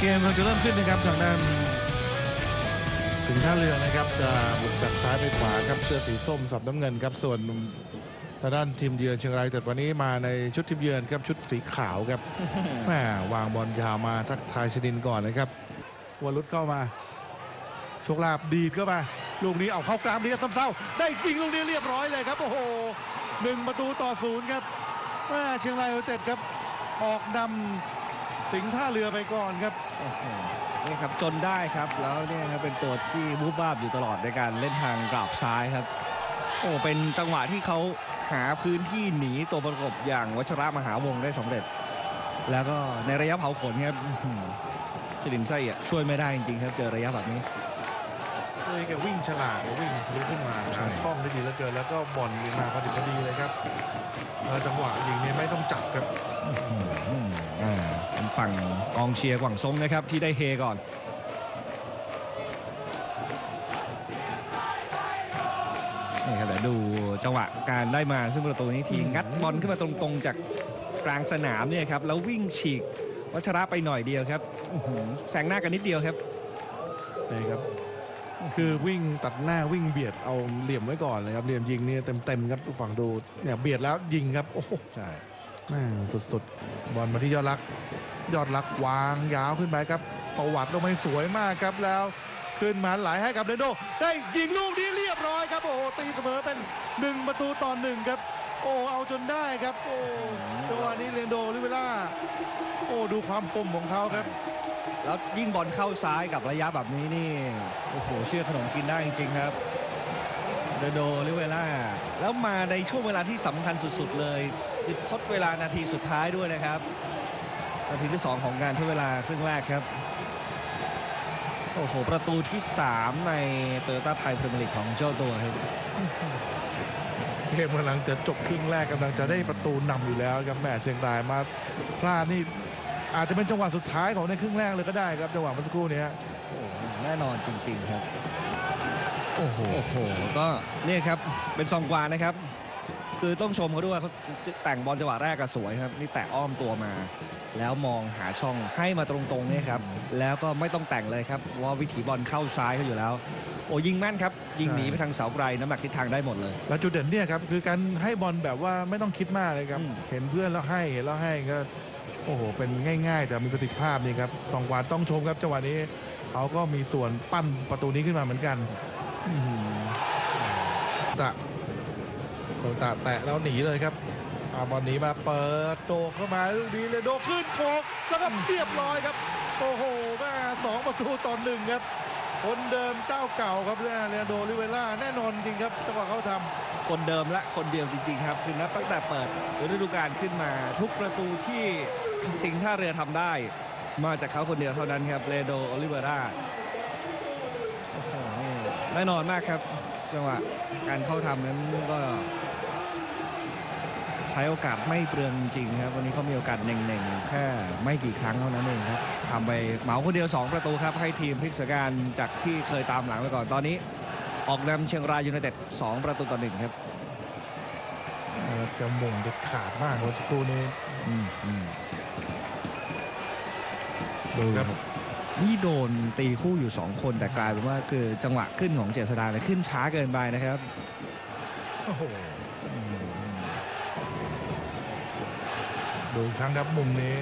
เกมเราจะเริ่มขึ้นนะครับทางด้านสิงห์ท่าเรือนะครับจะบุกจากซ้ายไปขวาครับเสื้อสีส้มสับน้ำเงินครับส่วนทางด้านทีมเยือนเชียงรายแต่วันนี้มาในชุดทีมเยือนครับชุดสีขาวครับแหมวางบอลยาวมาทักทายชนินก่อนนะครับวรุษเข้ามาโชคลาภดีดเข้ามาลูกนี้เอาเข้ากลางนี้ซ้ำเศร้าได้ยิงลูกนี้เรียบร้อยเลยครับโอ้โหหนึ่งประตูต่อศูนย์ครับแม่เชียงรายยูไนเต็ดครับออกนำ สิงห์ท่าเรือไปก่อนครับโอ้โหนี่ครับจนได้ครับแล้วเนี่ยครับเป็นตัวที่บูบบ้าบอยู่ตลอดในการเล่นทางกราบซ้ายครับโอ้เป็นจังหวะที่เขาหาพื้นที่หนีตัวประกบอย่างวัชระมหาวงศ์ได้สำเร็จ แล้วก็ในระยะเผาขนครับอื้อหือจรินไส้อะช่วยไม่ได้จริงๆครับเจอระยะแบบนี้เลยแกวิ่งฉลาดแกวิ่งทะลุขึ้นมาใช่หาช่องได้ดีเหลือเกินแล้วก็บอลยิงมาพอดีพอดีเลยครับแล้วจังหวะยิงเนี่ยไม่ต้องจับครับอืมอ่าเป็น ฝั่งกองเชียร์กว่างซงนะครับที่ได้เฮก่อนนี่ครับเดี๋ยวดูจังหวะการได้มาซึ่งประตูนี้ทีงัดบอลขึ้นมาตรงๆ จากกลางสนามเนี่ยครับแล้ววิ่งฉีกวัชระไปหน่อยเดียวครับแซงหน้ากันนิดเดียวครับนี่ครับ คือวิ่งตัดหน้าวิ่งเบียดเอาเหลี่ยมไว้ก่อนเลยครับเหลี่ยมยิงเนี่ยเต็มๆครับฝั่งดูเนี่ยเบียดแล้วยิงครับโอ้โหใช่สุดๆบอลมาที่ยอดรัก ยอดรักวางยาวขึ้นไปครับประวัติลงไปสวยมากครับแล้วขึ้นมาหลายให้กับเรนโด ได้ยิงลูกนี้เรียบร้อยครับโอ้โหตีเสมอเป็นหนึ่งประตูต่อหนึ่งครับ โอ้เอาจนได้ครับโอ้จังหวะนี้เรนโดลิเวล่าโอ้ดูความคมของเขาครับ แล้วยิ่งบอลเข้าซ้ายกับระยะแบบนี้นี่โอ้โหเชื่อขนมกินได้จริงๆครับเดโดลิเวล่าแล้วมาในช่วงเวลาที่สำคัญสุดๆเลยคือทดเวลานาทีสุดท้ายด้วยนะครับ นาทีที่ 2 ของการทดเวลาครึ่งแรกครับโอ้โห ประตูที่ 3 ในโตโยต้าไทยพรีเมียร์ลีกของเจ้าตัวครับเกมกำลังจะจบครึ่งแรกกำลังจะได้ประตูนำอยู่แล้วครับแม่เชียงรายมาพลาดนี่ อาจจะเป็นจังหวะสุดท้ายของในครึ่งแรกเลยก็ได้ครับจังหวะเมื่อสักครู่เนี้ยโอ้โหแน่นอนจริง ๆครับ โอ้โหโอ้โห ก็เนี่ยครับเป็นซองกวานะครับ คือต้องชมเขาด้วยเขาแต่งบอลจังหวะแรกก็สวยครับ นี่แตะอ้อมตัวมา แล้วมองหาช่องให้มาตรงๆเนี่ยครับ แล้วก็ไม่ต้องแต่งเลยครับว่าวิถีบอลเข้าซ้ายเขาอยู่แล้ว โอ้ยิงแม่นครับ ยิงหนีไปทางเสาไกลน้ำหนักทิศทางได้หมดเลย แล้วจุดเด่นเนี่ยครับคือการให้บอลแบบว่าไม่ต้องคิดมากเลยครับ อืม เห็นเพื่อนแล้วให้เห็นแล้วให้ก็ โอ้โห เป็นง่าย ๆ แต่มีประสิทธิภาพนี่ครับสองกวานต้องชมครับจังหวะนี้เขาก็มีส่วนปั้นประตูนี้ขึ้นมาเหมือนกันตะโคตะแตะแล้วหนีเลยครับอาบอลหนีมาเปิดโดกเข้ามาลูกนี้เลยโดกขึ้นโคกแล้วก็เรียบร้อยครับ โอ้โหแม่สองประตูต่อหนึ่งครับคนเดิมเจ้าเก่าครับเรนโดลิเวล่าแน่นอนจริงครับจังหวะเขาทำคนเดิมและคนเดียวจริง ๆ ครับ คือนับตั้งแต่เปิดฤดูกาลขึ้นมาทุกประตูที่สิงห์ท่าเรือทำได้ มาจากเขาคนเดียวเท่านั้นครับเรโดโอลิเวราแน่นอนมากครับจังหวะการเข้าทำนั้นก็ใช้โอกาสไม่เปลืองจริงครับ วันนี้เขามีโอกาสเน่งๆแค่ไม่กี่ครั้งเท่านั้นเองครับทำไปเหมาคนเดียว 2 ประตูครับ ให้ทีมพลิกสการจากที่เคยตามหลังไปก่อนตอนนี้ ออกนำเชียงรายยูไนเต็ด2ประตูต่อหนึ่งครับ แล้วกระมงเด็ดขาดมากเมื่อสักครู่นี้อืมอืมดูครับนี่โดนตีคู่อยู่ 2 คนแต่กลายเป็นว่าคือจังหวะขึ้นของเจษดาเนี่ยขึ้นช้าเกินไปนะครับโอ้โหอืมดูอีกครั้งครับมุมนี้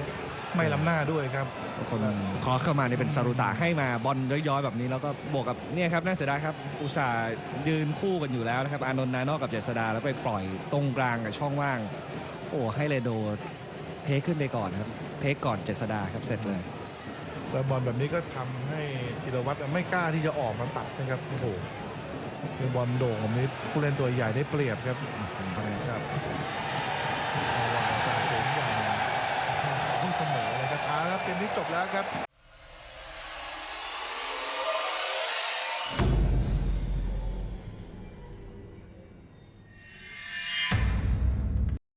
ไม่ล้ำหน้าด้วยครับ คนครอสเข้ามาเนี่ยเป็นซารุตะให้มาบอลย้อยๆแบบนี้แล้วก็บวกกับเนี่ยครับน่าเสียดายครับอุตส่าห์ยืนคู่กันอยู่แล้วนะครับอานนท์นานอกกับเจษดาแล้วไปปล่อยตรงกลางกับช่องว่าง โอ้ให้เลโดเทคขึ้นไปก่อนครับเทคก่อนเจษดาครับเสร็จเลยแล้วบอลแบบนี้ก็ทำให้ธีรวัตรไม่กล้าที่จะออกมาตัดนะครับโอ้โหคือบอลโด่งแบบนี้ผู้เล่นตัวใหญ่ได้เปรียบครับครับ ระวังจากสูงอย่างเพิ่งเสมอเลยครับเอาครับเกมนี้จบแล้วครับ